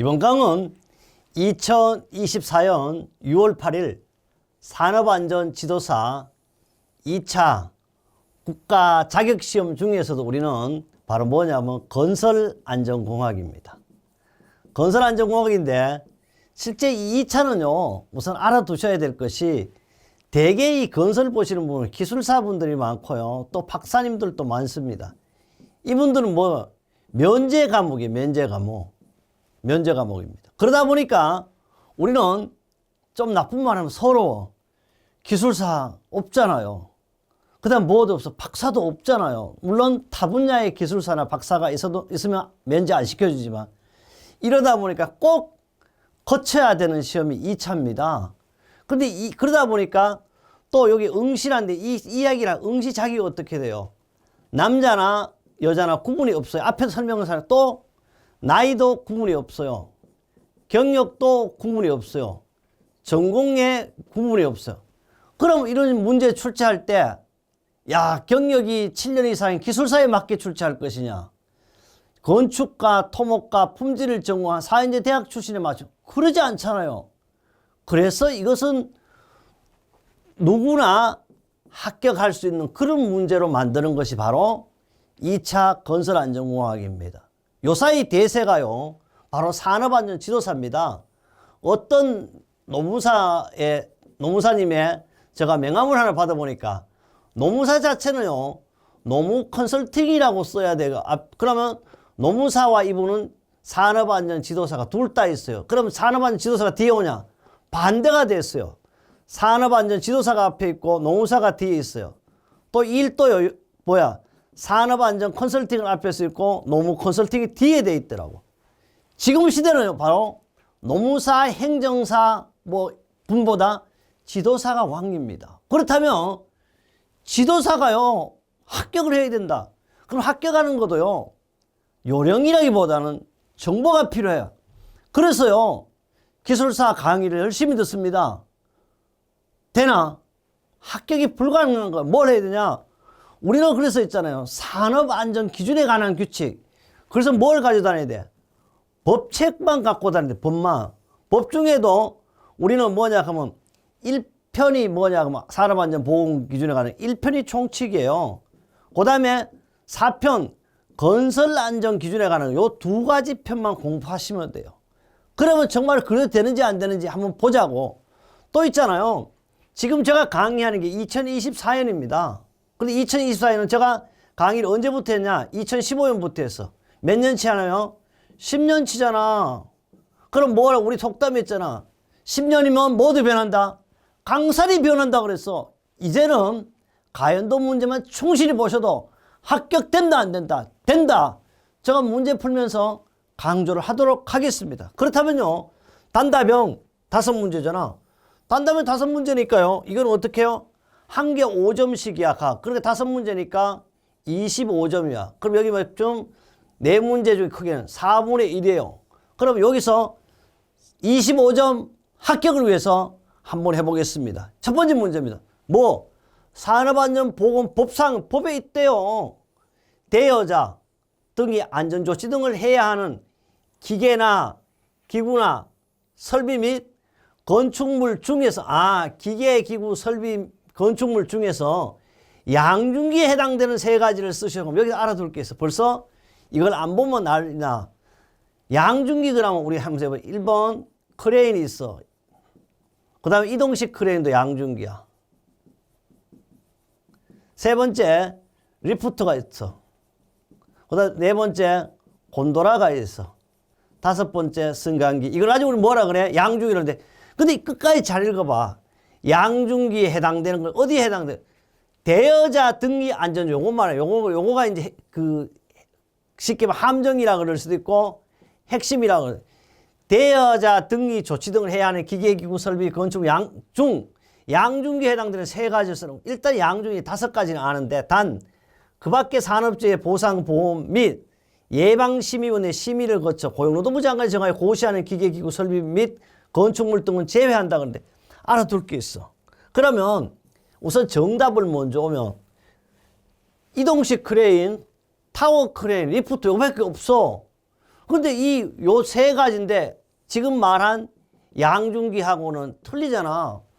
이번 강은 2024년 6월 8일 산업안전 지도사 2차 국가 자격시험 중에서도 우리는 바로 뭐냐면 건설안전공학입니다. 건설안전공학인데 실제 이 2차는요 우선 알아두셔야 될 것이 대개 이 건설 보시는 분은 기술사분들이 많고요 또 박사님들도 많습니다. 이분들은 뭐 면제 과목이에요 면제 과목 면제 과목입니다. 그러다 보니까 우리는 좀 나쁜 말 하면 서로 기술사 없잖아요. 그 다음 뭐도 없어. 박사도 없잖아요. 물론 타 분야의 기술사나 박사가 있어도, 있으면 면제 안 시켜주지만 이러다 보니까 꼭 거쳐야 되는 시험이 2차입니다. 그런데 이, 그러다 보니까 또 여기 응시란데 이 이야기랑 응시 자격이 어떻게 돼요? 남자나 여자나 구분이 없어요. 앞에서 설명한 사람 또 나이도 구분이 없어요. 경력도 구분이 없어요. 전공에 구분이 없어요. 그럼 이런 문제 출제할 때, 야, 경력이 7년 이상인 기술사에 맞게 출제할 것이냐? 건축가, 토목가, 품질을 전공한 사회인재 대학 출신에 맞죠? 그러지 않잖아요. 그래서 이것은 누구나 합격할 수 있는 그런 문제로 만드는 것이 바로 2차 건설안전공학입니다. 요사이 대세가요, 바로 산업안전 지도사입니다. 어떤 노무사의, 노무사님의 제가 명함을 하나 받아보니까 노무사 자체는요, 노무 컨설팅이라고 써야 돼요. 아, 그러면 노무사와 이분은 산업안전 지도사가 둘 다 있어요. 그럼 산업안전 지도사가 뒤에 오냐? 반대가 됐어요. 산업안전 지도사가 앞에 있고 노무사가 뒤에 있어요. 또 일도 뭐야? 산업안전 컨설팅은 앞에서 있고 노무 컨설팅이 뒤에 돼 있더라고. 지금 시대는 바로 노무사, 행정사 뭐 분보다 지도사가 왕입니다. 그렇다면 지도사가요 합격을 해야 된다. 그럼 합격하는 것도요 요령이라기보다는 정보가 필요해요. 그래서요 기술사 강의를 열심히 듣습니다. 되나? 합격이 불가능한 거. 뭘 해야 되냐? 우리는 그래서 있잖아요. 산업 안전 기준에 관한 규칙. 그래서 뭘 가져다녀야 돼? 법책만 갖고 다니는데 법만. 법 중에도 우리는 뭐냐 하면 1편이 뭐냐 하면 산업 안전보험 기준에 관한 1편이 총칙이에요. 그 다음에 4편 건설 안전 기준에 관한 요 두 가지 편만 공부하시면 돼요. 그러면 정말 그래도 되는지 안 되는지 한번 보자고. 또 있잖아요. 지금 제가 강의하는 게 2024년입니다. 근데 2024년은 제가 강의를 언제부터 했냐? 2015년부터 했어. 몇 년치 하나요? 10년치잖아. 그럼 뭐라 우리 속담이 있잖아. 10년이면 모두 변한다. 강살이 변한다 그랬어. 이제는 가연도 문제만 충실히 보셔도 합격된다 안 된다. 된다. 제가 문제 풀면서 강조를 하도록 하겠습니다. 그렇다면요. 단답형 다섯 문제잖아. 단답형 다섯 문제니까요. 이건 어떻게 해요? 한 개 5점씩이야. 가. 그러니까 다섯 문제니까 25점이야. 그럼 여기 뭐좀네 문제 중에 크게는 4분의 1이에요. 그럼 여기서 25점 합격을 위해서 한번 해보겠습니다. 첫 번째 문제입니다. 뭐? 산업안전보건 법상 법에 있대요. 대여자 등이 안전조치 등을 해야 하는 기계나 기구나 설비 및 건축물 중에서 아 기계 기구 설비 건축물 중에서 양중기에 해당되는 세 가지를 쓰시고 여기 알아둘 게 있어. 벌써 이걸 안 보면 난리나. 양중기 그러면 우리 한번 해봐. 1번 크레인이 있어. 그 다음에 이동식 크레인도 양중기야. 세 번째 리프트가 있어. 그 다음 네 번째 곤도라가 있어. 다섯 번째 승강기. 이걸 아직 우리 뭐라 그래? 양중기라는데. 근데 끝까지 잘 읽어봐. 양중기에 해당되는 건 어디에 해당돼? 대여자 등기 안전 요것만 해. 요거, 요거가 이제 그 쉽게 말하면 함정이라 그럴 수도 있고 핵심이라 그래. 대여자 등기 조치 등을 해야 하는 기계 기구 설비 건축 양중 양중기에 해당되는 세 가지를 쓰는 일단 양중기 다섯 가지는 아는데 단 그 밖에 산업재해 보상 보험 및 예방 심의원의 심의를 거쳐 고용노동부 장관이 정하여 고시하는 기계 기구 설비 및 건축물 등은 제외한다 그러는데 알아둘 게 있어. 그러면 우선 정답을 먼저 오면 이동식 크레인, 타워 크레인, 리프트 요밖에 없어. 근데 이 요 세 가지인데 지금 말한 양중기하고는 틀리잖아.